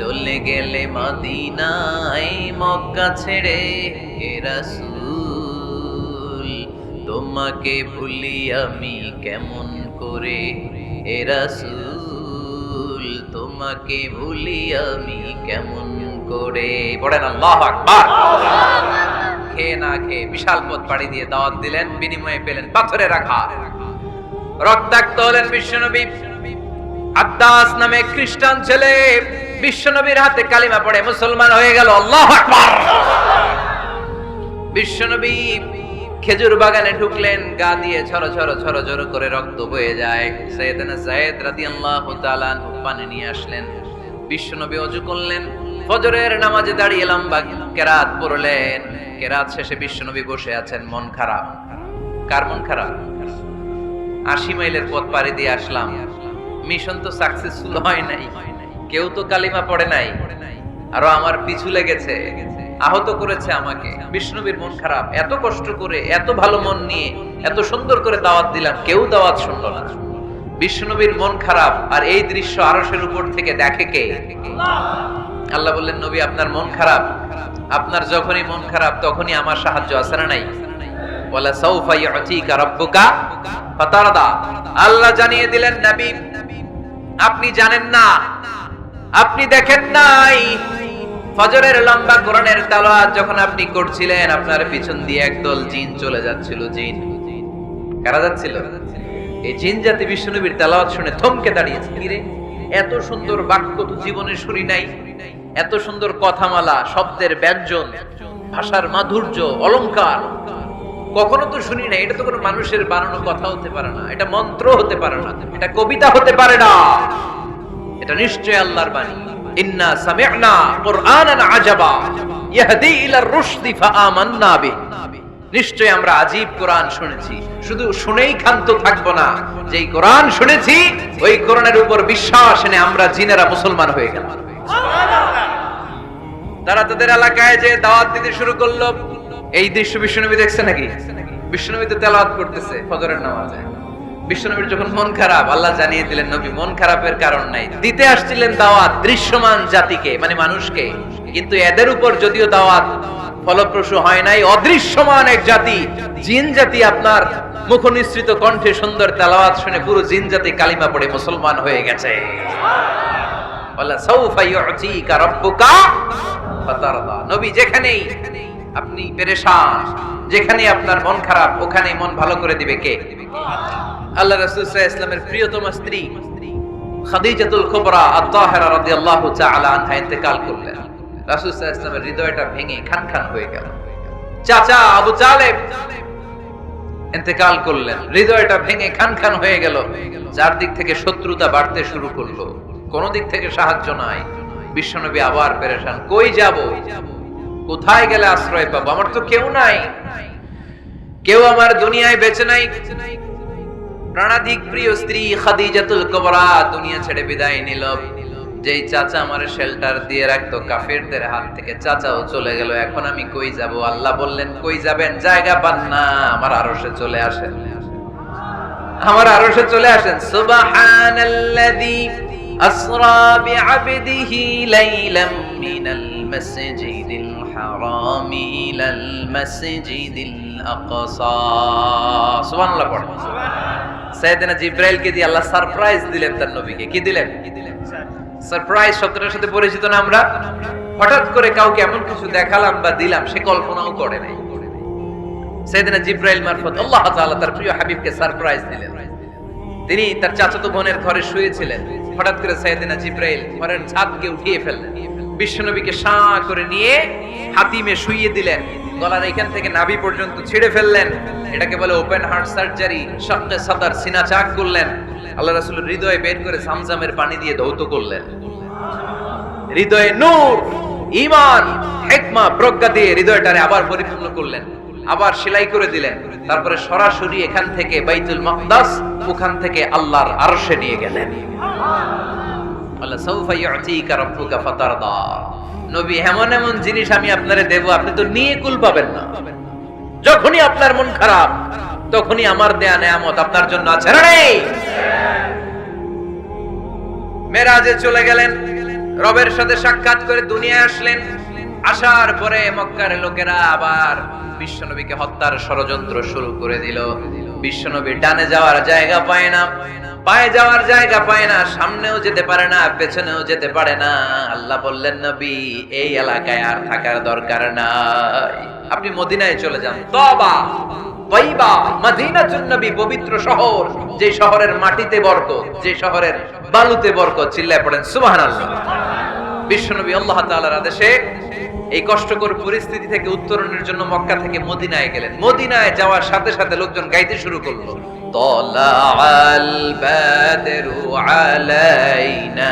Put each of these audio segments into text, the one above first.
চলে গেলে মদিনায় মক্কা ছেড়ে রাসূল, তোমাকে ভুলি আমি কেমন করে? রাসূল, তোমাকে ভুলি আমি কেমন করে? পড়েন আল্লাহু আকবার। খেয়ে না খেয়ে বিশাল পথ পাড়ি দিয়ে দাওয়াত দিলেন, বিনিময়ে পেলেন পাথরে রাখা। রক্তাক্ত হলেন বিশ্বনবী। আদ্দাস নামে খ্রিস্টান ছেলে। বিশ্বনবীর হাতে কালিমা পড়ে মুসলমান হয়ে গেল, আল্লাহ আকবার। বিশ্বনবী খেজুর বাগানে ঢুকলেন, গা দিয়ে ছড়ো ছড়ো ছড়ো ছড়ো করে রক্ত বয়ে যায়। সৈয়দনা জায়েদ রাদিয়াল্লাহু তাআলা পানি নিয়ে আসলেন। বিশ্বনবী অজু করলেন, ফজরের নামাজে দাঁড়িয়ে লম্বা কেরাত পড়লেন। কেরাত শেষে বিশ্বনবী বসে আছেন, মন খারাপ। কার মন খারাপ? আশি মাইলের পথ পাড়ি দিয়ে আসলাম। মিশন তো সাকসেসফুল হয় নাই। কেউ তো কালিমা পড়ে নাই, আরও আমার পিছু লেগেছে। আহত করেছে আমাকে। বিষ্ণুবীর মন খারাপ। এত কষ্ট করে, এত ভালো মন নিয়ে, এত সুন্দর করে দাওয়াত দিলাম, কেউ দাওয়াত শুনলো না। বিষ্ণুবীর মন খারাপ, আর এই দৃশ্য আরশের উপর থেকে দেখে কে? আল্লাহ বললেন, নবী, আপনার মন খারাপ। আপনার যখনই মন খারাপ, তখনই আমার সাহায্য আছে না নাই? ওয়ালা সাউফা ইউতিকা রাব্বুকা ফাতারদা। আল্লাহ জানিয়ে দিলেন, নবী, আপনি জানেন না আপনি দেখেন নাই। ফজরের লম্বা কোরআনের তালাওয়াত যখন আপনি করছিলেন, আপনার পিছন দিয়ে একদল জিন চলে যাচ্ছিল, জিন। কারা যাচ্ছিল? এই জিন জাতি বিষ্ণুনবীর তেলাওয়াত শুনে থমকে দাঁড়িয়েছে। কিরে? এত সুন্দর বাক্য তো জীবনে শুনি নাই। এত সুন্দর কথামালা, শব্দের ব্যঞ্জন, ভাষার মাধুর্য, অলংকার। কখনো তো শুনি না এটা তো কোনো মানুষের বানানো কথা হতে পারে না। এটা মন্ত্র হতে পারে না। এটা কবিতা হতে পারে না। এটা নিশ্চয় আল্লাহর বাণী। ইন্না সামি'না কুরআনান আজাবা, ইয়াহদি ইলার রুশদি ফাআমান্না বিহি। নিশ্চয় আমরা আজীব কোরআন শুনেছি। শুধু শুনেই ক্ষান্ত থাকব না, যেই কোরআন শুনেছি, ওই কোরআনের উপর বিশ্বাস এনে আমরা জিনেরা মুসলমান হয়ে গেলাম। তারা তাদের এলাকায় যে দাওয়াত দিতে শুরু করল, এই দৃশ্য বিশ্বনবী দেখছে নাকি? বিশ্বনবী তেলাওয়াত করতেছে, ফজরের নামাজে। বিশ্বনবীর যখন মন খারাপ, আল্লাহ জানিয়ে দিলেন, নবী, মন খারাপের কারণ নাই। দিতে আসছিলেন দাওয়াত দৃশ্যমান জাতিকে মানে মানুষকে। কিন্তু এদের উপর যদিও দাওয়াত ফলপ্রসূ হয় নাই, অদৃশ্যমান এক জাতি, জিন জাতি আপনার মুখ নিঃসৃত কণ্ঠে সুন্দর তেলাওয়াত শুনে পুরো জিন জাতি কালিমা পড়ে মুসলমান হয়ে গেছে। নবী, যেখানেই আপনি পেরেশান যেখানে আপনার মন খারাপ ওখানে মন ভালো করে দিবে কে? আল্লাহ রাসূল ইসলামের প্রিয়তম স্ত্রী খাদিজাতুল কুবরা আত-তাহিরা রাদিয়াল্লাহু তাআলা আনহা ইন্তেকাল করলেন। ইসলামের হৃদয়টা ভেঙে খান খান হয়ে গেল। চাচা আবু তালেব ইন্তেকাল করলেন। হৃদয়টা ভেঙে খান খান হয়ে গেল। যার দিক থেকে শত্রুতা বাড়তে শুরু করল। কোন দিক থেকে সাহায্য নাই। বিশ্বনবী আবার পেরেশান। কই যাব? কোথায় গেলে আশ্রয় পাবো? আমার তো কেউ নাই। কেউ আমার দুনিয়ায় বেঁচে নাই। প্রাণাধিক প্রিয় স্ত্রী খাদিজাতুল কুবরা দুনিয়া ছেড়ে বিদায় নিল। যেই চাচা আমার শেল্টার দিয়ে রাখতো, কাফেরদের হাত থেকে চাচাও চলে গেল। এখন আমি কই যাব? আল্লাহ বললেন, কই যাবেন? জায়গা পান না। আমার আরশে চলে আসেন। আমার আরশে চলে আসেন। সুবহানাল্লাযী আসরা বিআবদিহি লাইলাম মিনাল মাসজিদিল হারাম ইলাল মাসজিদিল আকসা সুবহানাল্লাহ পড়ে। সাইয়েদনা জিব্রাইলকে দিয়ে আল্লাহ সারপ্রাইজ দিলেন তার নবীকে। কি দিলেন? সারপ্রাইজ শব্দটার সাথে পরিচিত না আমরা? হঠাৎ করে কাউকে এমন কিছু দেখালাম বা দিলাম, সে কল্পনাও করে নাই। সেদিনা জিব্রাইল মারফত আল্লাহ তাআলা তার প্রিয় হাবিবকে সারপ্রাইজ দিলেন। তিনি তার চাচাতো বোনের ঘরে শুয়েছিলেন। হঠাৎ করে সাইয়েদিনা জিব্রাইল ঘরের ছাদকে উঠিয়ে ফেললেন। বিশ্বনবীকে সাঁ করে নিয়ে হাতিমে শুইয়ে দিলেন। গলার এখান থেকে নাভি পর্যন্ত ছিঁড়ে ফেললেন। এটাকে বলে ওপেন হার্ট সার্জারি শাক্কে সাদার সিনা চাক করলেন। আল্লাহ রাসূলের হৃদয়ে বের করে জামজামের পানি দিয়ে ধৌত করলেন। হৃদয়ে নূর ইমান হিকমা, প্রজ্ঞা দিয়ে হৃদয়টারে আবার পরিপূর্ণ করলেন। আবার সেলাই করে দিলেন। তারপরে সরাসরি এখান থেকে বাইতুল মাকদাস ওখান থেকে আল্লাহর আরশে নিয়ে গেলেন। নবী, এমন এমন জিনিস আমি আপনারে আপনি তো নিয়ে কুল পাবেন না। যখনই আপনার মন খারাপ, তখনই আমার দেয়া নেয়ামত আপনার জন্য আছে। মেরাজে চলে গেলেন, রবের সাথে সাক্ষাৎ করে দুনিয়ায় আসলেন। আসার পরে মক্কার লোকেরা আবার বিশ্বনবীকে হত্যার ষড়যন্ত্র শুরু করে দিল। বিশ্বনবী ডানে যাওয়ার জায়গা পায় না, পায়ে যাওয়ার জায়গা পায় না, সামনেও যেতে পারে না, পেছনেও যেতে পারে না। আল্লাহ বললেন, নবী, এই এলাকায় আর থাকার দরকার নাই। আপনি মদিনায় চলে যান। তবা পবিত্র শহর, যে শহরের মাটিতে বরকত, যে শহরের বালুতে বরকত, চিল্লায় পড়েন, সুবহানাল্লাহ। বিশ্বনবী আল্লাহ তাআলার আদেশে এই কষ্টকর পরিস্থিতি থেকে উত্তরণের জন্য মক্কা থেকে মদিনায় গেলেন। মদিনায় যাওয়ার সাথে সাথে লোকজন গাইতে শুরু করল। আলাইনা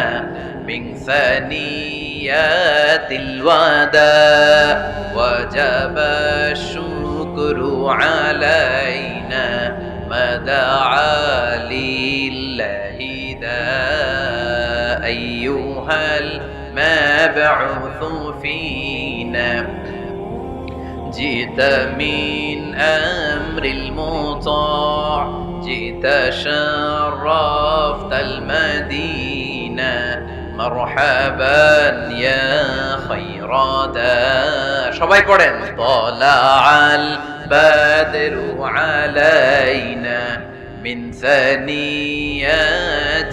মিন সানিয়াতিল ওয়াদা ওয়াজাবা শুকরু আলাইনা মাদআ লিল্লাহি দা আইয়ুহাল مبعوث فينا جئت من أمر المطاع جئت شرفت المدينة مرحبا يا خير دا সবাই পড়েন طلع البدر علينا من ثنيات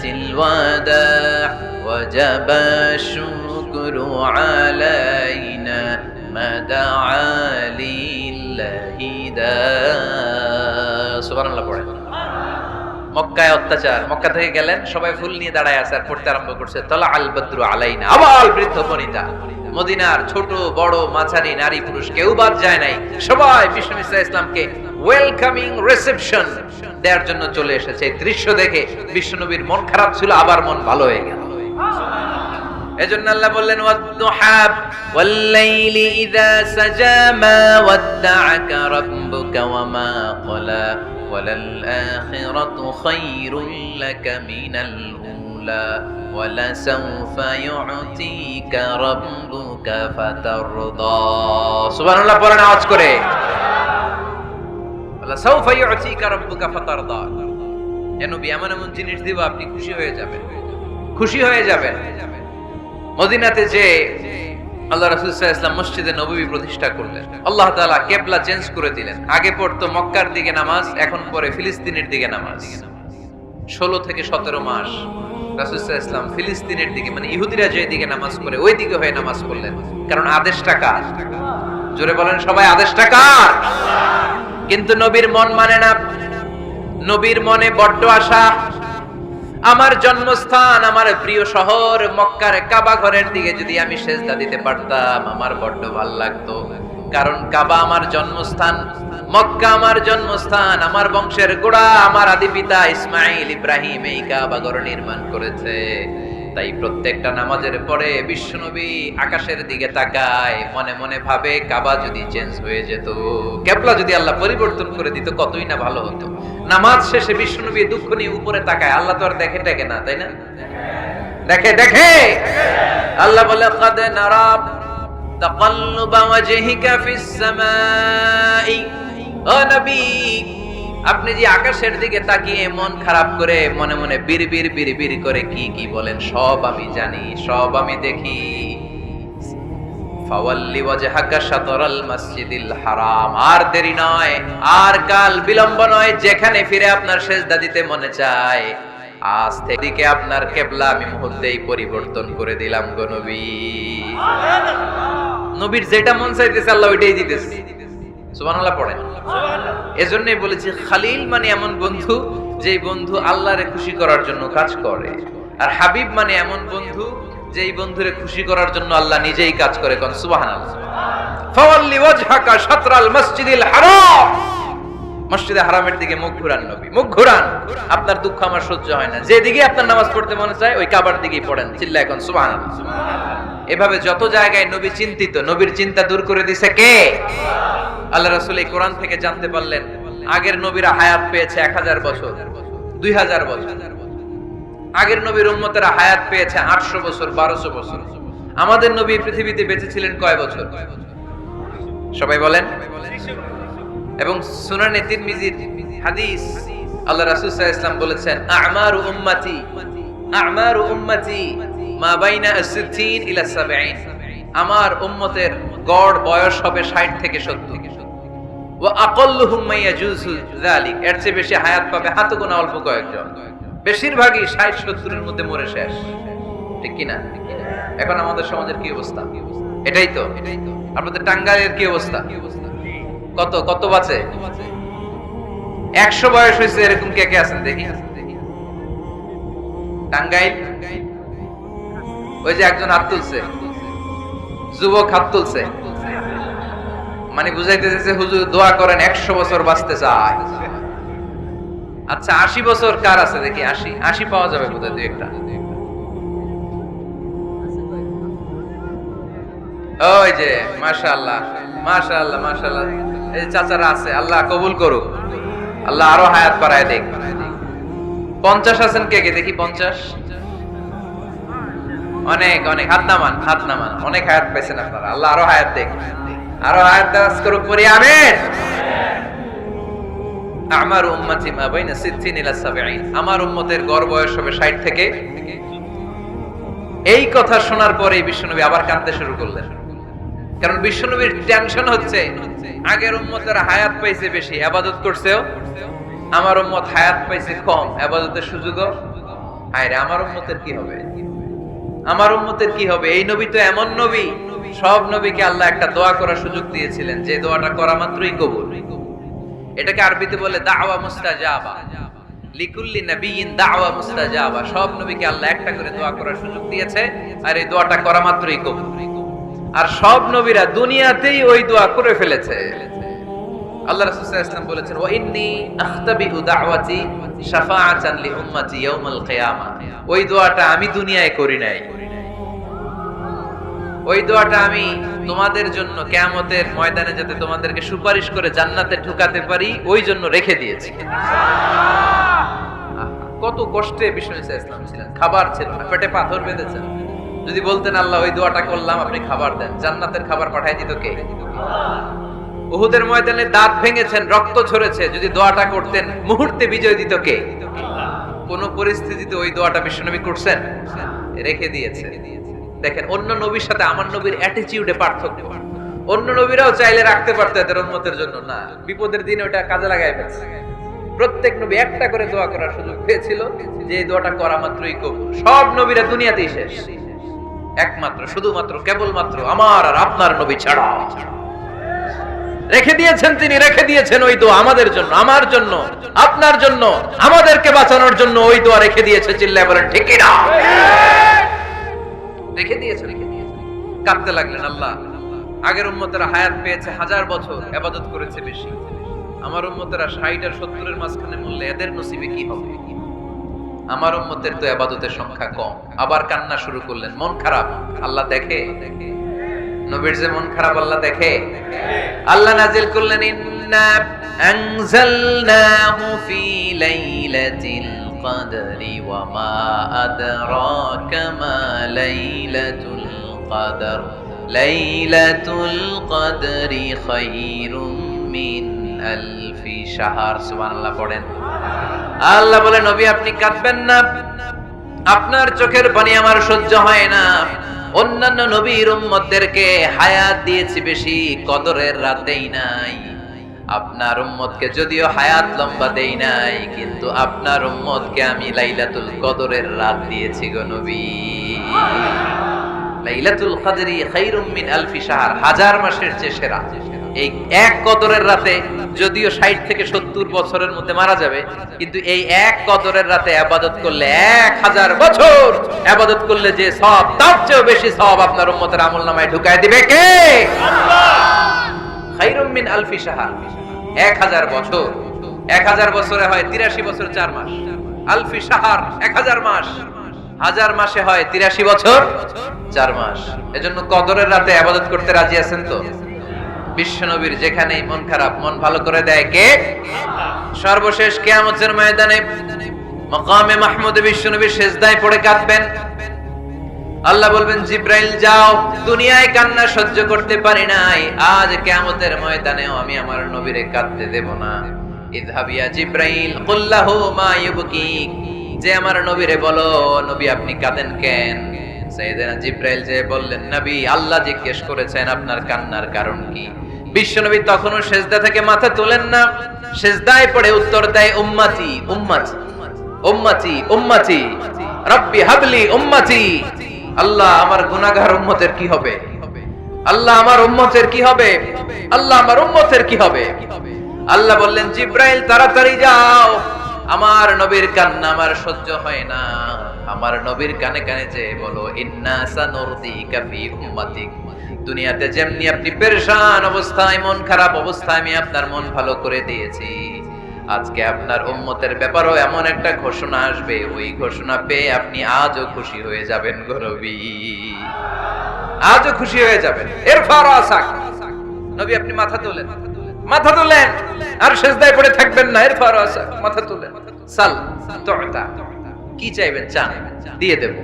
الوداع وجب الشكر علينا ما دعا لله دا সুবহান আল্লাহ পড়েন মক্কায় অত্যাচার মক্কা থেকে গেলেন সবাই ফুল নিয়ে দাঁড়ায় আছে আর পড়তে আরম্ভ করছে তলা আল বদ্রু আলাইনা আবার বৃদ্ধ বনিতা মদিনার ছোট বড় মাঝারি নারী পুরুষ কেউ বাদ যায় নাই সবাই বিষ্ণু ইসা ইসলামকে ওয়েলকামিং রিসেপশন দেওয়ার জন্য চলে এসেছে। এই দৃশ্য দেখে বিশ্বনবীর মন খারাপ ছিল, আবার মন ভালো হয়ে গেল। এজন্য আল্লাহ বললেন ইযা সাজা মা রাব্বুকা ওয়া মা ক্বালা ওয়ালাল-আখিরাতু খায়রুল লাকা মিনাল উলা সুবহানাল্লাহ আওয়াজ করে। নবী, এমন এমন জিনিস দিব, আপনি খুশি হয়ে যাবেন। খুশি হয়ে যাবেন। মদিনাতে যে আল্লাহ রাসূল সাল্লাল্লাহু মসজিদে নববী প্রতিষ্ঠা করলেন, আল্লাহ তাআলা কিবলা চেঞ্জ করে দিলেন। আগে পড়তো মক্কার দিকে নামাজ, এখন পরে ফিলিস্তিনের দিকে নামাজ। 16 থেকে 17 মাস রাসূল সাল্লাল্লাহু আলাইহি ওয়াসাল্লাম ফিলিস্তিনের দিকে মানে ইহুদিরা যে দিকে নামাজ পড়ে, ওই দিকে হয়ে নামাজ পড়লেন। কারণ আদেশটা কার? জোরে বলেন, সবাই, আদেশটা কার? কিন্তু নবীর মন মানে না। নবীর মনে বড্ড আশা। আমার জন্মস্থান, আমার প্রিয় শহর, মক্কার কাবা ঘরের দিকে যদি আমি সেজদা দিতে পারতাম, আমার বড্ড ভালো লাগতো। কারণ কাবা আমার জন্মস্থান, মক্কা আমার জন্মস্থান, আমার বংশের গোড়া, আমার আদি পিতা ইসমাইল ইব্রাহিম এই কাবা ঘর নির্মাণ করেছে। তাই প্রত্যেকটা নামাজের পরে বিশ্বনবী আকাশের দিকে তাকায়, মনে মনে ভাবে কাবা যদি চেঞ্জ হয়ে যেত ক্যাপলা যদি আল্লাহ পরিবর্তন করে দিত, কতই না ভালো হতো। নামাজ শেষে বিশ্বনবী দুঃখ নিয়ে উপরে তাকায়, আল্লাহ তো আর দেখে টেকে না, তাই না? দেখে দেখে! আল্লাহ বলে কাদে নারাব তাকাল্লুবা ওয়াজহিকা ফিস সামাই। ও নবী আপনি যে আকাশের দিকে তাকিয়ে মন খারাপ করে মনে মনে বীর বীর বীর বীর করে কি কি বলেন সব আমি জানি সব আমি দেখি। ফাওয়াল্লি ওয়াজহাকা শাতরাল মসজিদিল হারাম। আর দেরি নয় আর কাল বিলম্ব নয় যেখানে ফিরে আপনার সেজদা দিতে মনে চায়। আজ থেকে আপনার কেবলা আমি মুহূর্তেই পরিবর্তন করে দিলাম গো নবী। নবীর যেটা মন চাইতেছে আল্লাহ ওইটাই দিতেছে। সুবহানাল্লাহ এজন্যই বলেছি, খালিল মানে এমন বন্ধু যেই বন্ধু আল্লাহরে খুশি করার জন্য কাজ করে। আর হাবিব মানে এমন বন্ধু যেই বন্ধুরে খুশি করার জন্য আল্লাহ নিজেই কাজ করে দিকে মুখ ঘুরান নবী, মুখ ঘুরান। আপনার দুঃখ আমার সহ্য হয় না। যেদিকে আপনার নামাজ পড়তে মনে চায়, ওই কাবার দিকেই পড়েন চিল্লা এখন সুবহানাল্লাহ। এভাবে যত জায়গায় নবী চিন্তিত, নবীর চিন্তা দূর করে দিছে কে? আল্লাহ রাসূল এই কোরআন থেকে জানতে পারলেন, আগের নবীরা হায়াত পেয়েছে এক হাজার বছর, দুই হাজার বছর। আগের নবীর উম্মতেরা হায়াত পেয়েছে আটশো বছর, বারোশো বছর। আমাদের নবী পৃথিবীতে বেঁচে ছিলেন কয় বছর? সবাই বলেন। এবং সুনানে তিরমিজির হাদিস আল্লাহ রাসূল সাল্লাল্লাহু ইসলাম বলেছেন, আমারু উম্মতি আমারু উম্মতি মা বাইনা 60 ইলা 70 আমার উম্মতের গড় বয়স হবে 60 থেকে 70 ওয়া আকাল্লুহুম মা ইয়াজুজু যালিক। এর চেয়ে বেশি হায়াত পাবে হাতে গোনা অল্প কয়েকজন। বেশিরভাগই 60 70 মধ্যে মরে শেষ। ঠিক কি এখন আমাদের সমাজের কি অবস্থা? এটাই তো। আপনাদের টাঙ্গাইলের কি অবস্থা? কত কত বাঁচে একশো বয়স হয়েছে, এরকম কে কে আছেন দেখি? টাঙ্গাইল? ওই যে একজন হাত তুলছে। যুবক হাত তুলছে। মানে বুঝাইতে চাইছে হুজুর দোয়া করেন, একশো বছর বাঁচতে চায়। আচ্ছা আশি বছর কার আছে? দেখি, আশি। আশি পাওয়া যাবে বোধহয় দুই একটা। ওই যে, মাশাআল্লাহ মাশাআল্লাহ মাশাআল্লাহ। এই চাচারা আছে, আল্লাহ কবুল করুক। আল্লাহ আরও হায়াত বাড়ায় দেখ পঞ্চাশ আছেন কে কে? দেখি পঞ্চাশ। অনেক অনেক। হাত নামান হাত নামান। অনেক হায়াত পাইছেন আপনারা। আল্লাহ আরও হায়াত দেখ আরও দারাজ করুক আমিন। আমার উম্মতি মা 60 ইলা 70 আমার উম্মতের গড় বয়স হবে 60 থেকে। এই কথা শোনার পরে বিশ্বনবী আবার কাঁদতে শুরু করলেন। কারণ বিশ্বনবীর টেনশন হচ্ছে, আগের উম্মতের হায়াত পাইছে বেশি, আবাদত করছেও। আমার উম্মত হায়াত পাইছে কম, আবাদতের সুযোগও। হায় রে আমার উম্মতের কি হবে? আমার উম্মতের কি হবে? এই নবী তো এমন নবী। সব নবীকে আল্লাহ একটা দোয়া করার সুযোগ দিয়েছিলেন, যে দোয়াটা করা মাত্রই কবুল। এটাকে আরবিতে বলে দাওয়া মুস্তাজাবা। লিকুল্লি নবীন দাওয়া মুস্তাজাবা। সব নবীকে আল্লাহ একটা করে দোয়া করার সুযোগ দিয়েছে, আর এই দোয়াটা করা মাত্রই কবুল। আর সব নবীরা দুনিয়াতেই ওই দোয়া করে ফেলেছে। আল্লাহ রাসূল সাল্লাল্লাহু বলেছেন, ওয়া ইন্নী আখতাবিউ দাওয়াতি শাফাআতান লি উম্মতি ইয়াউমাল ওই দোয়াটা আমি দুনিয়ায় করি নাই। ওই দোয়াটা আমি তোমাদের জন্য কিয়ামতের ময়দানে যাতে তোমাদেরকে সুপারিশ করে জান্নাতে ঢুকাতে পারি, ওই জন্য রেখে দিয়েছি। কত কষ্টে বিষ্ণু ইসা ইসলাম ছিলেন। খাবার ছিল না, পেটে পাথর বেঁধেছেন যদি বলতেন, আল্লাহ, ওই দোয়াটা করলাম, আপনি খাবার দেন। জান্নাতের খাবার পাঠাই দিত কে? উহুদের ময়দানে দাঁত ভেঙেছেন, রক্ত ঝরেছে। যদি দোয়াটা করতেন, মুহূর্তে বিজয় দিত কে? কোন পরিস্থিতিতে ওই দোয়াটা বিশ্বনবী করছেন? রেখে দিয়েছে। দেখেন, অন্য নবীর সাথে আমার নবীর অ্যাটিটিউডে পার্থক্য। অন্য নবীরাও চাইলে রাখতে পারতো এদের উম্মতের জন্য। না, বিপদের দিনে ওটা কাজে লাগাই ফেলছে। প্রত্যেক নবী একটা করে দোয়া করার সুযোগ পেয়েছিল, যে দোয়াটা করা মাত্রই কবুল। সব নবীরা দুনিয়াতেই শেষ। একমাত্র, শুধুমাত্র, কেবলমাত্র আমার আর আপনার নবী ছাড়া। রেখে দিয়েছেন তিনি, রেখে দিয়েছেন ওই দোয়া আমাদের জন্য, আমার জন্য, আপনার জন্য, আমাদেরকে বাঁচানোর জন্য ওই দোয়া রেখে দিয়েছে, চিল্লায় বলেন, ঠিক না রেখে দিয়েছে রেখে দিয়েছে কাঁদতে লাগলেন আল্লাহ। আগের উম্মতেরা হায়াত পেয়েছে হাজার বছর আবাদত করেছে বেশি। আমার উম্মতেরা ষাট আর সত্তরের মাঝখানে মূল্যে এদের নসিবে কি হবে? আমার উম্মতের তো আবাদতের সংখ্যা কম। আবার কান্না শুরু করলেন। মন খারাপ? আল্লাহ দেখে। নবীর যে মন খারাপ, আল্লাহ দেখে। আল্লাহ নাজিল করলেন, ইন্না আনজালনাহু ফি লাইলাতিল কদরি ওয়া মা আদরাকা মা লাইলাতুল কদর লাইলাতুল কদরি খায়রুম মিন আলফি শাহর সুবহানাল্লাহ পড়েন। আল্লাহ বলে নবী, আপনি কাঁদবেন না। আপনার চোখের পানি আমার সহ্য হয় না। অন্যান্য নবীর উম্মতদেরকে হায়াত দিয়েছি বেশি, কদরের রাত নাই। আপনার উম্মতকে যদিও হায়াত লম্বা দেই নাই, কিন্তু আপনার উম্মতকে আমি লাইলাতুল কদরের রাত দিয়েছি গো নবী। লাইলাতুল কদরি খাইরুম মিন আলফি শাহর, হাজার মাসের চেয়ে সেরা। এই এক কদরের রাতে যদিও ষাট থেকে সত্তর বছরের মধ্যে মারা যাবে, কিন্তু এই এক কদরের রাতে আবাদত করলে এক হাজার বছর আবাদত করলে যে সব, তার চেয়েও বেশি সব আপনার উম্মতের আমল নামায় ঢুকায় দিবে কে? খাইরুম মিন আলফি সাহা এক হাজার বছর। এক হাজার বছরে হয় তিরাশি বছর চার মাস। আলফি সাহার এক হাজার মাস। হাজার মাসে হয় তিরাশি বছর চার মাস। এজন্য কদরের রাতে আবাদত করতে রাজি আছেন তো? বিশ্বনবীর যেখানেই মন খারাপ, মন ভালো করে দেয় কে? সর্বশেষ কেয়ামতের ময়দানে মকামে মাহমুদ বিশ্বনবী শেষদায় পড়ে কাঁদবেন। আল্লাহ বলবেন, জিব্রাইল, যাও। দুনিয়ায় কান্না সহ্য করতে পারি নাই। আজ কিয়ামতের ময়দানেও আমি আমার নবীরে কাঁদতে দেব না। ইযহাবিয়া জিব্রাইল মা যে আমার নবীরে বলো, নবী, আপনি কাঁদেন কেন? জিব্রাইল যে বললেন, নবী, আল্লাহ জিজ্ঞেস করেছেন, আপনার কান্নার কারণ কি? তখনও সেজদা থেকে মাথা তোলেন না। সেজদায় পড়ে উত্তর দেয়, উম্মতি উম্মতি উম্মতি উম্মতি। রব্বি হাবলি উম্মতি। আল্লাহ আমার গুনাহগার উম্মতের কি হবে? আল্লাহ আমার উম্মতের কি হবে? আল্লাহ আমার উম্মতের কি হবে? আল্লাহ বললেন, জিব্রাইল, তাড়াতাড়ি যাও। আমার নবীর কান্না আমার সহ্য হয় না। আমার নবীর কানে কানে যে বলো দুনিয়াতে যেমনি আপনি পেরেশান অবস্থায়, মন খারাপ অবস্থায় আমি আপনার মন ভালো করে দিয়েছি। আজকে আপনার উম্মতের ব্যাপারও এমন একটা ঘোষণা আসবে, ওই ঘোষণা পেয়ে আপনি আজও খুশি হয়ে যাবেন গরবি আজও খুশি হয়ে যাবেন। এর ফারাসাক নবী, আপনি মাথা তোলেন। মাথা তোলেন। আর সেজদায় পড়ে থাকবেন না। এর ফারাসাক মাথা তোলেন। সাল, তুতা। কি চাইবেন? চান। দিয়ে দেব।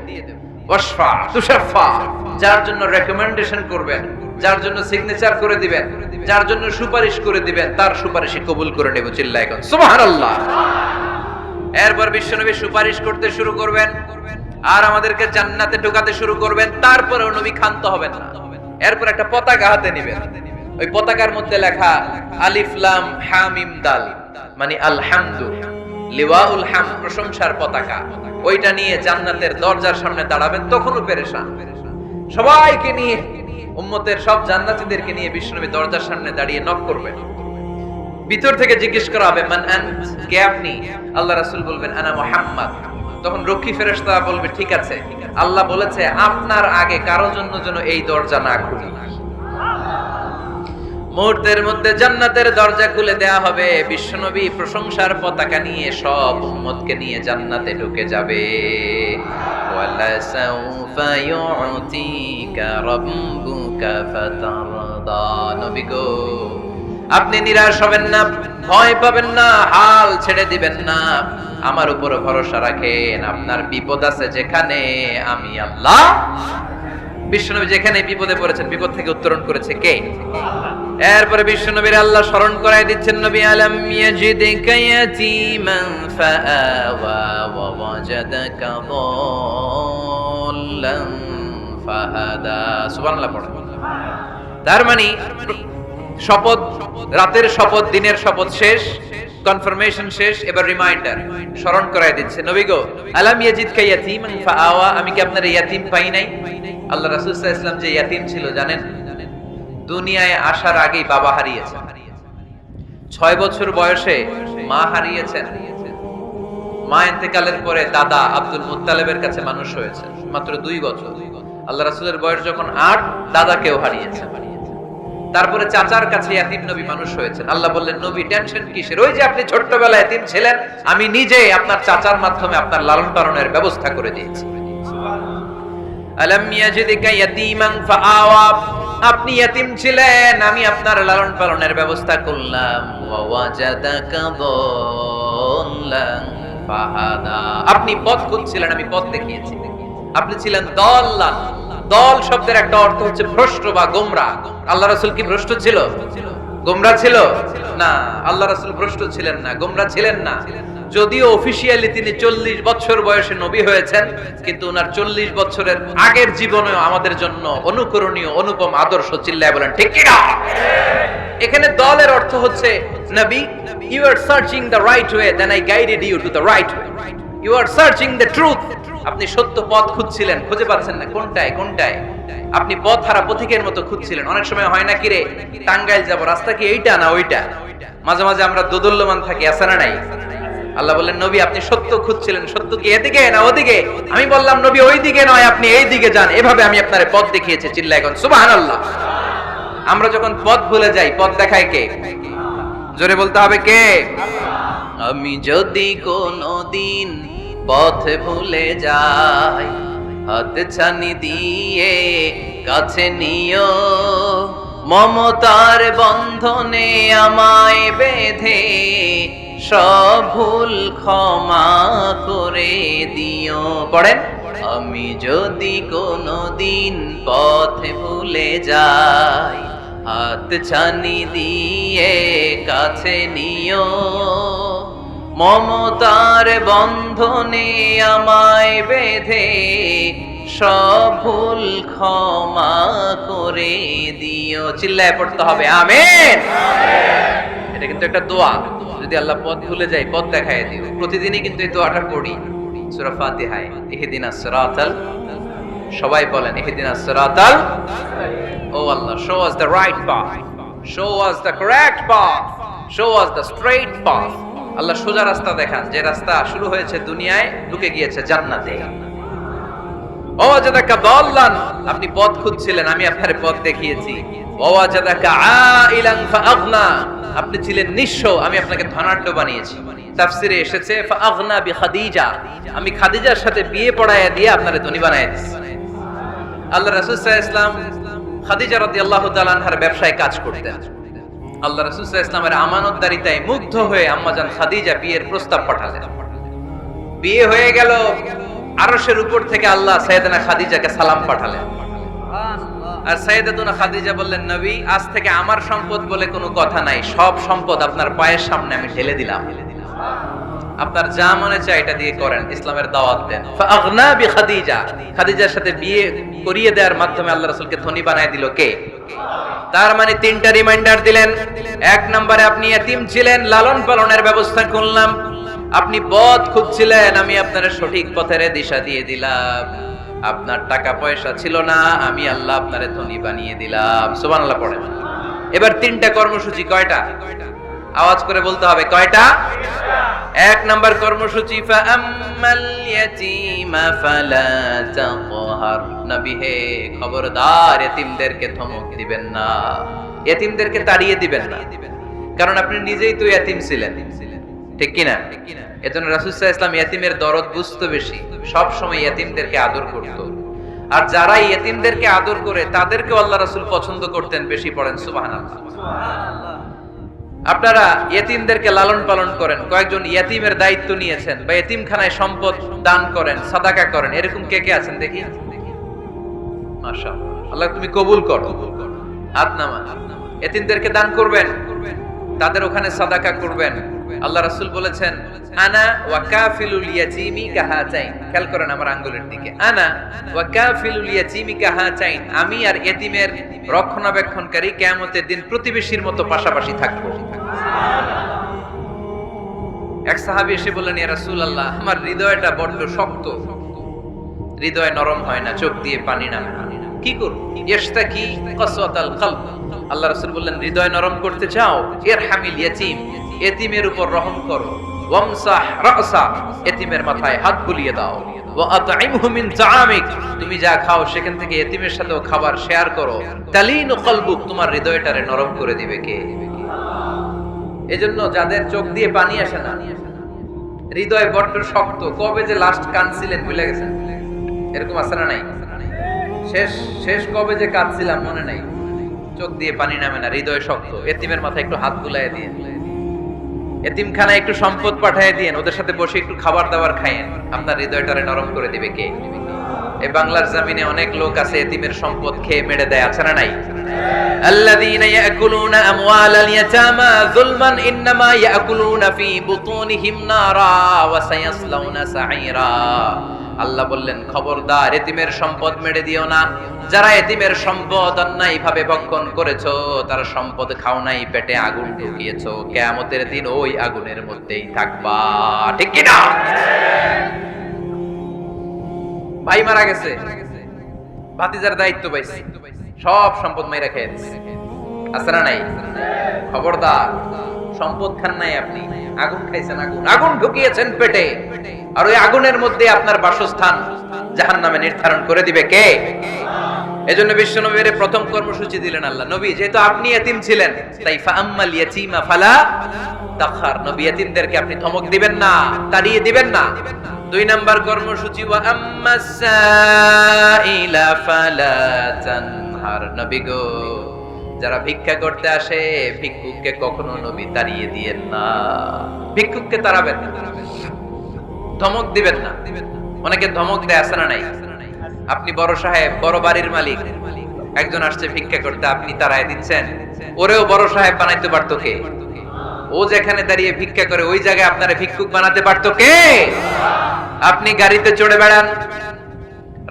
ওয়াশফা তুশাফা যার জন্য রেকমেন্ডেশন করবেন। যার জন্য সিগনেচার করে দিবেন, যার জন্য সুপারিশ করে দিবেন, তার সুপারিশ কবুল করে নেব চিল্লা এখন সুবহানাল্লাহ। এরপর বিশ্বনবী সুপারিশ করতে শুরু করবেন, আর আমাদেরকে জান্নাতে ঢোকাতে শুরু করবেন, তারপরেও নবী ক্ষান্ত হবেন না। এরপর একটা পতাকা হাতে নেবেন। ওই পতাকার মধ্যে লেখা আলিফ, লাম, হামিম, দাল মানে আলহামদু, লিওয়াউল হাম প্রশংসার পতাকা। ওইটা নিয়ে জান্নাতের দরজার সামনে দাঁড়াবেন, তখনও পেরেশান। সবাইকে নিয়ে উম্মতের সব জান্নাতীদেরকে নিয়ে বিষ্ণুনবী দরজার সামনে দাঁড়িয়ে নক করবেন। ভিতর থেকে জিজ্ঞেস করা হবে, মান আন আল্লাহ রাসূল বলবেন, আনা মুহাম্মদ। তখন রক্ষী ফেরেশতা বলবে, ঠিক আছে। আল্লাহ বলেছে, আপনার আগে কারও জন্য যেন এই দরজা না খুলি। মুহূর্তের মধ্যে জান্নাতের দরজা খুলে দেয়া হবে। বিশ্বনবী প্রশংসার পতাকা নিয়ে সব উম্মতকে নিয়ে জান্নাতে ঢুকে যাবে। আপনি নিরাশ হবেন না, ভয় পাবেন না, হাল ছেড়ে দিবেন না। আমার উপর ভরসা রাখেন, আপনার বিপদ আছে যেখানে আমি আল্লাহ। বিশ্বনবী যেখানে বিপদে পড়েছেন, বিপদ থেকে উত্তরণ করেছে কে? এরপরে বিশ্ব নবীর আল্লাহ স্মরণ করায় দিচ্ছেন, নবী আলম ইয়াজিদিকা ইয়াতীমান ফাআওয়া ওয়া ওয়াজাদাকা দাল্লান ফাহাদা। সুবহানাল্লাহ পড়েন তার মানে শপথ, রাতের শপথ, দিনের শপথ শেষ কনফার্মেশন শেষ, এবার রিমাইন্ডার স্মরণ করাই দিচ্ছে, নবী গো, আলাম ইয়াজিদ কা ইয়াতীমান ফাআওয়া, আমি কি আপনার ইয়াতীম পাই নাই? আল্লাহ রাসূল সাল্লাল্লাহু আলাইহি ওয়াসাল্লাম যে ইয়াতীম ছিল, জানেন? দুনিয়ায় আসার আগেই বাবা হারিয়েছেন। ছয় বছর বয়সে মা হারিয়েছেন। মা ইন্তেকালের পরে দাদা আব্দুল মুত্তালেবের কাছে মানুষ হয়েছে মাত্র দুই বছর। আল্লাহ রাসুলের বয়স যখন আট, দাদাকেও হারিয়েছেন। তারপরে চাচার কাছে ইয়াতিম নবী মানুষ হয়েছেন। আল্লাহ বললেন, নবী টেনশন কিসের? ওই যে আপনি ছোট্টবেলায় এতিম ছিলেন, আমি নিজে আপনার চাচার মাধ্যমে আপনার লালন পালনের ব্যবস্থা করে দিয়েছি। আলাম ইয়াজিদিকা ইয়াতীমান ফাআওয়া। আপনি ইয়াতিম ছিলেন, আমি আপনার লালন পালনের ব্যবস্থা করলাম। ওয়া ওয়াজাদাকা দাল্লান ফাহাদা। আপনি পথ খুঁজছিলেন, আমি পথ দেখিয়েছি। আপনি ছিলেন দল্লান দল শব্দের একটা অর্থ হচ্ছে ভ্রষ্ট বা গোমরা। আল্লাহ রাসূল কি ভ্রষ্ট ছিল? গোমরা ছিল? না, আল্লাহ রাসূল ভ্রষ্ট ছিলেন না, গোমরা ছিলেন না। যদিও অফিসিয়ালি তিনি চল্লিশ বছর বয়সে নবী হয়েছেন, কিন্তু ওনার চল্লিশ বছরের আগের জীবনেও আমাদের জন্য অনুকরণীয়, অনুপম আদর্শ চিল্লায় বলেন, ঠিক এখানে দলের অর্থ হচ্ছে, নবী you are searching the right way then I guided you to the right you are searching the truth আপনি সত্য পথ খুঁজছিলেন, খুঁজে পাচ্ছেন না, কোনটায় কোনটায়? আপনি পথ হারা পথিকের মতো খুঁজছিলেন, অনেক সময় হয় না কি রে? টাঙ্গাইল যাব, রাস্তা কি এইটা না ওইটা? মাঝে মাঝে আমরা দোদল্যমান থাকি, আছে না নাই? আল্লাহ বললেন, নবী, আপনি সত্য খুঁজছিলেন, সত্য কি এদিকে না ওদিকে? আমি বললাম, নবী ওই দিকে নয়, আপনি এই দিকে যান। এভাবে আমি আপনার পথ দেখিয়েছি চিল্লা এখন সুবহানাল্লাহ। আমরা যখন পথ ভুলে যাই, পথ দেখায় কে? জোরে বলতে হবে কে? আমি যদি কোনো দিন পথ ভুলে যাই, হাত ছানি দিয়ে কাছে নিও, মমতার বন্ধনে আমায় বেঁধে সব ভুল ক্ষমা করে দিও। পড়েন। আমি যদি কোনো দিন পথ ভুলে যাই, হাত ছানি দিয়ে কাছে নিও। মমতার বন্ধনে আমায় বেঁধে সব ভুল ক্ষমা করে দিও। চিল্লায় পড়তে হবে, আমেন। এটা কিন্তু একটা দোয়া। যদি আল্লাহ পথ ভুলে যায়, পথ দেখায় দিও প্রতিদিনই কিন্তু এই দোয়াটা পড়ি সূরা ফাতিহায় ইহদিনাস সিরাতাল সবাই বলেন ইহদিনাস সিরাতাল ও Allah show us the right path show us the correct path show us the straight path Allah সোজা রাস্তা দেখান, যে রাস্তা শুরু হয়েছে দুনিয়ায়, ঢুকে গিয়েছে জান্নাতে। ওয়াজাদাকা দাল্লান, আপনি পথ খুঁজছিলেন, আমি আপনার পথ দেখিয়েছি। ওয়াজাদাকা আইলান ফাআগনা। আপনি ছিলেন নিঃস্ব, আমি আপনাকে ধনাঢ্য বানিয়েছি। তাফসিরে এসেছে, ফাআগনা বিখাদিজা আমি খাদিজার সাথে বিয়ে পড়ায় দিয়ে আপনারে ধনী বানায় দিয়েছি আল্লাহ রাসূল সাল্লাল্লাহু ইসলাম খাদিজা রাদিয়াল্লাহু তাআলা আনহার ব্যবসায় কাজ করতেন। আল্লাহ রাসূল সাল্লাল্লাহু ইসলামের আমানতদারিতায় মুগ্ধ হয়ে আম্মাজান খাদিজা বিয়ের প্রস্তাব পাঠালেন। বিয়ে হয়ে গেল, আরশের উপর থেকে আল্লাহ সৈয়দনা খাদিজাকে সালাম পাঠালেন। আর সৈয়দাতুনা খাদিজা বললেন, নবী, আজ থেকে আমার সম্পদ বলে কোনো কথা নাই। সব সম্পদ আপনার পায়ের সামনে আমি ঢেলে দিলাম। আপনার যা মনে চায় এটা দিয়ে করেন, ইসলামের দাওয়াত দেন। বি খাদিজা। খাদিজার সাথে বিয়ে করিয়ে দেওয়ার মাধ্যমে আল্লাহ রাসূলকে ধনী বানায় দিল কে? তার মানে তিনটা রিমাইন্ডার দিলেন। এক নম্বরে আপনি এতিম ছিলেন, লালন পালনের ব্যবস্থা করলাম। আপনি পথ খুঁজছিলেন আমি আপনার সঠিক পথের দিশা দিয়ে দিলাম। আপনার টাকা পয়সা ছিল না, আমি আল্লাহ আপনারে ধনী বানিয়ে দিলাম। সুবহানাল্লাহ পড়েন। এবার তিনটা কর্মসূচি কয়টা? আওয়াজ করে বলতে হবে, কয়টা? এক নাম্বার কর্মসূচি খবরদার, এতিমদেরকে ধমক দিবেন না। এতিমদেরকে তাড়িয়ে দিবেন না। কারণ আপনি নিজেই তো এতিম ছিলেন। ঠিক কিনা? এজন্য রাসূল ইসলাম ইয়েতিমের দরদ বুঝতো বেশি, সব সময় ইয়েতিমদেরকে আদর করত। আর যারা ইয়েতিমদেরকে আদর করে তাদেরকে আল্লাহ রাসূল পছন্দ করতেন বেশি পড়েন, সুবহানাল্লাহ। আপনারা ইয়েতিমদেরকে লালন পালন করেন, কয়েকজন ইয়েতিমের দায়িত্ব নিয়েছেন বা ইয়েতিমখানায় সম্পদ দান করেন, সাদাকা করেন, এরকম কে কে আছেন দেখি? আল্লাহ তুমি কবুল করো। হাত নামা এতিমদেরকে দান করবেন, তাদের ওখানে সাদাকা করবেন আল্লাহ রাসূল বলেছেন, আনা ওয়া কাফিলুল ইয়াতীমি কাহাতাইন। খেয়াল করেন আমার আঙ্গুলের দিকে। আনা ওয়া কাফিলুল ইয়াতীমি কাহাতাইন। আমি আর এতিমের রক্ষণাবেক্ষণকারী কিয়ামতের দিন প্রতিবেশীর মতো পাশাপাশি থাকব। এক সাহাবী এসে বললেন, ইয়া রাসূলুল্লাহ, আমার হৃদয়টা বড্ড শক্ত। হৃদয় নরম হয় না, চোখ দিয়ে পানি না। কি করব? ইশতাকি কসওয়াতাল কলব। আল্লাহ রাসূল বললেন, হৃদয় নরম করতে চাও? ইরহামিল ইয়াতীম। এতিমের উপর রহম করো। এতিমের মাথায় হাত বুলিয়ে দাও। তুমি যা খাও সেখান থেকে এতিমের সাথেও খাবার শেয়ার করো। তালিনু কলবুক, তোমার হৃদয়টারে নরম করে দিবে কে? এজন্য যাদের চোখ দিয়ে পানি আসে না, হৃদয় বড্ড শক্ত, কবে যে লাস্ট কাঁদছিলেন, ভুলে গেছেন? এরকম না নাই? শেষ শেষ কবে যে কাঁদছিলাম, মনে নাই? চোখ দিয়ে পানি নামে না, হৃদয় শক্ত। এতিমের মাথায় একটু হাত বুলাই দিয়ে। এতিমখানায় একটু সম্পদ পাঠিয়ে দিয়েন ওদের সাথে বসে একটু খাবার দাবার খাইয়েন আপনার হৃদয়টারে নরম করে দিবে কে এই বাংলার জমিনে অনেক লোক আছে এতিমের সম্পদ খেয়ে মেরে দেয় আছে না নাই الذين يأكلون أموال اليتامى ظلما إنما يأكلون في بطونهم نارا وسيصلون سعيرا আল্লাহ বললেন, খবরদার, এতিমের সম্পদ মেরে দিও না। যারা এতিমের সম্পদ অন্যায় ভাবে ভক্ষণ করেছ, তারা সম্পদ খাও নাই, পেটে আগুন ঢুকিয়েছো। কেয়ামতের দিন ওই আগুনের মধ্যেই থাকবা। ঠিক কিনা ভাই মারা গেছে। ভাতিজার দায়িত্ব পাইছে। সব সম্পদ মাইরা খেয়ে দিছে। আছে না নাই? খবরদার। সম্পদ খান নাই আপনি। আগুন খাইছেন, আগুন। আগুন ঢুকিয়েছেন পেটে। আর ওই আগুনের মধ্যে আপনার বাসস্থান জাহান নামে নির্ধারণ করে দিবে কে? এজন্য বিশ্ব নবীর প্রথম কর্মসূচি দিলেন আল্লাহ। নবী, যেহেতু আপনি এতিম ছিলেন, তাই ফাআম্মাল ইয়াতীমা ফালা তাখার। নবী, এতিমদেরকে আপনি ধমক দিবেন না, তাড়িয়ে দিবেন না। দুই নাম্বার কর্মসূচি ওয়া আম্মাস সাইলা ফালা তানহার। নবী গো যারা ভিক্ষা করতে আসে, ভিক্ষুককে কখনো নবী তাড়িয়ে দিয়েন না। ভিক্ষুককে তাড়াবেন না। ধমক দিবেন না। অনেকে ধমক দেয় আসে না নাই? আপনি বড় সাহেব, বড় বাড়ির মালিক। একজন আসছে ভিক্ষা করতে, আপনি তারায় দিচ্ছেন। ওরেও বড় সাহেব বানাইতে পারতো কে? ও যেখানে দাঁড়িয়ে ভিক্ষা করে, ওই জায়গায় আপনারা ভিক্ষুক বানাতে পারতো কে? আপনি গাড়িতে চড়ে বেড়ান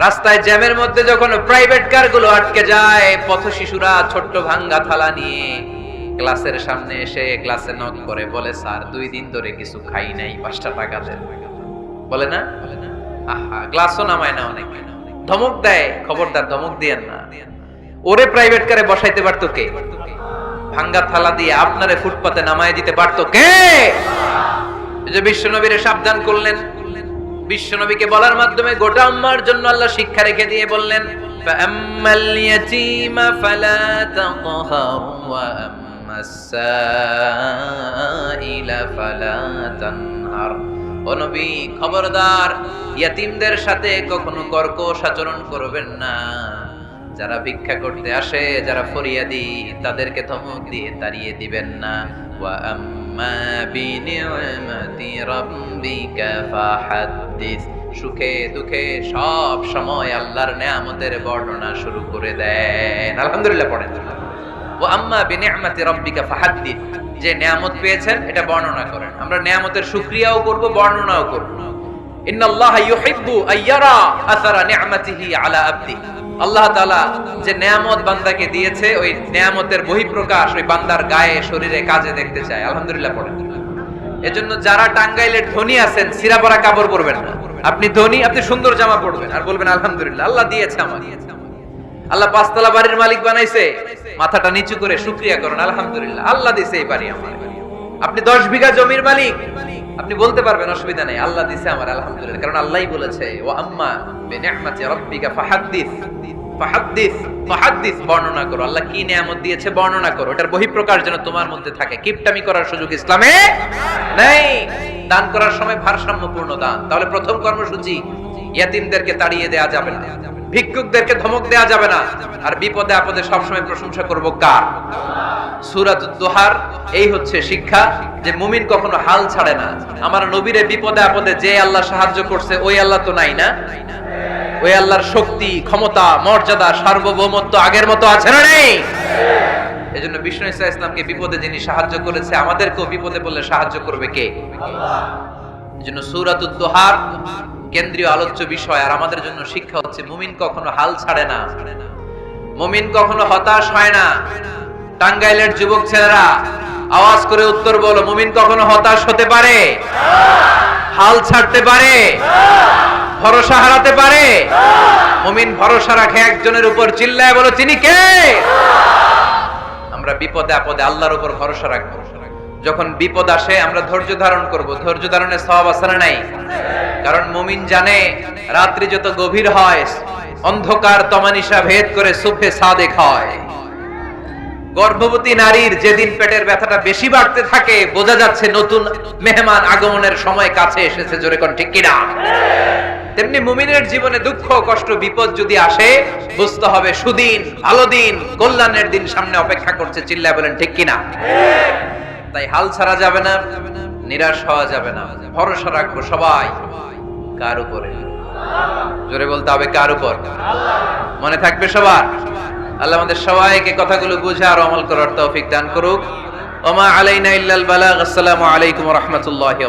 রাস্তায় জ্যামের মধ্যে যখন প্রাইভেট কারগুলো আটকে যায়, পথ শিশুরা ছোট্ট ভাঙ্গা থালা নিয়ে ক্লাসের সামনে এসে ক্লাসে নক করে বলে, স্যার, দুই দিন ধরে কিছু খাই নাই, পাঁচটা টাকা দেন। বলে না? আহা নামায় না অনেক। ধমক দেয়, খবরদার ধমক দিয়েন না। ওরে প্রাইভেট কারে বসাইতে পারতো কে? ভাঙ্গা থালা দিয়ে আপনারে ফুটপাতে নামায় দিতে পারতো কে? যে বিশ্বনবীরে সাবধান করলেন। বিশ্বনবীকে বলার মাধ্যমে গোটা উম্মার জন্য আল্লাহ শিক্ষা রেখে দিয়ে বললেন فَأَمَّا الْيَتِيمَ فَلَا تَقْهَرْ وَأَمَّا السَّائِلَ فَلَا تَنْهَرْ ও নবী খবরদার ইয়াতিমদের সাথে কখনো কর্কশ আচরণ করবেন না যারা ভিক্ষা করতে আসে, যারা ফরিয়াদি, তাদেরকে ধমক দিয়ে তাড়িয়ে দিবেন না। সুখে দুঃখে সব সময় আল্লাহর নেয়ামতের বর্ণনা শুরু করে দেন। আলহামদুলিল্লাহ পড়েন। ও আম্মা বিনি'মাতি রাব্বিকা ফাহাদ্দিস। যে নেয়ামত পেয়েছেন, এটা বর্ণনা করেন। আমরা নেয়ামতের শুকরিয়াও করব, বর্ণনাও করব। ইন্নাল্লাহা ইউহিব্বু আইয়ারা আসারা নি'মাতিহি আলা আবদি। আল্লাহ তাআলা যে নেয়ামত বান্দাকে দিয়েছে, ওই নেয়ামতের বহিঃপ্রকাশ ওই বান্দার গায়ে, শরীরে, কাজে দেখতে চায়। আলহামদুলিল্লাহ পড়েন। এজন্য যারা টাঙ্গাইলের ধনী আছেন, সিরা পরা কাপড় পরবেন না। আপনি ধনী, আপনি সুন্দর জামা পরবেন। আর বলবেন, আলহামদুলিল্লাহ, আল্লাহ দিয়েছে আমাকে। আল্লাহ পাঁচতলা বাড়ির মালিক বানাইছে। মাথাটা নিচু করে শুকরিয়া করুন, আলহামদুলিল্লাহ, আল্লাহ দিছে এই বাড়ি আমার। আপনি দশ বিঘা জমির মালিক। আপনি বলতে পারবেন, অসুবিধা নেই। আল্লাহ দিছে আমার, আলহামদুলিল্লাহ। কারণ আল্লাহই বলেছে ও আম্মা ফাহাদ্দিস। ফাহাদ্দিস ফাহাদ্দিস, বর্ণনা করো। আল্লাহ কি নিয়ামত দিয়েছে বর্ণনা করো। এটার বহিঃপ্রকাশ যেন তোমার মধ্যে থাকে। কিপটামি করার সুযোগ ইসলামে নেই। দান করার সময় ভারসাম্যপূর্ণ দান। তাহলে প্রথম কর্মসূচি ইয়াতিমদেরকে তাড়িয়ে দেয়া যাবে না। ভিক্ষুকদেরকে ধমক দেয়া যাবে না। আর বিপদে আপদে সবসময় প্রশংসা করব কার? সুরাত দোহার এই হচ্ছে শিক্ষা যে মুমিন কখনো হাল ছাড়ে না। আমার নবীরে বিপদে আপদে যে আল্লাহ সাহায্য করছে, ওই আল্লাহ তো নাই না? ওই আল্লাহর শক্তি, ক্ষমতা, মর্যাদা, সার্বভৌমত্ব আগের মতো আছে না নেই? এজন্য বিষ্ণু ইসা ইসলামকে বিপদে যিনি সাহায্য করেছে, আমাদেরকেও বিপদে বললে সাহায্য করবে কে? এজন্য সুরাতুদ দোহার কেন্দ্রীয় আলোচ্য বিষয়। আর আমাদের জন্য শিক্ষা হচ্ছে, মুমিন কখনো হাল ছাড়ে না। মুমিন কখনো হতাশ হয় না। টাঙ্গাইলের যুবক ছেলেরা, আওয়াজ করে উত্তর বলো, মুমিন কখনো হতাশ হতে পারে? হাল ছাড়তে পারে? ভরসা হারাতে পারে? মুমিন ভরসা রাখে একজনের উপর, চিল্লায় বলো, তিনি কে? আমরা বিপদে আপদে আল্লাহর উপর ভরসা রাখব। যখন বিপদ আসে, আমরা ধৈর্য ধারণ করব। ধৈর্য ধারণের সব আসানা নাই? কারণ মুমিন জানে, রাত্রি যত গভীর হয়, অন্ধকার তমানিসা ভেদ করে সুফে সাদেক হয়। গর্ভবতী নারীর যেদিন পেটের ব্যথাটা বেশি বাড়তে থাকে, বোঝা যাচ্ছে নতুন মেহমান আগমনের সময় কাছে এসেছে। জোরে কোন ঠিক কিনা? তেমনি মুমিনের জীবনে দুঃখ, কষ্ট, বিপদ যদি আসে, বুঝতে হবে সুদিন, ভালো দিন, কল্যাণের দিন সামনে অপেক্ষা করছে। চিল্লা বলেন ঠিক কিনা? তাই হাল ছাড়া যাবে না, নিরাশ হওয়া যাবে না। ভরসা রাখব সবাই, কার উপরে? জোরে বলতে হবে, কার উপর? মনে থাকবে সবার? আল্লাহ আমাদের সবাইকে কথাগুলো বুঝে আর অমল করার তৌফিক দান করুক। ওমা আলাইনা ইল্লাল বালাগ, আসসালামু আলাইকুম রাহমাতুল্লাহি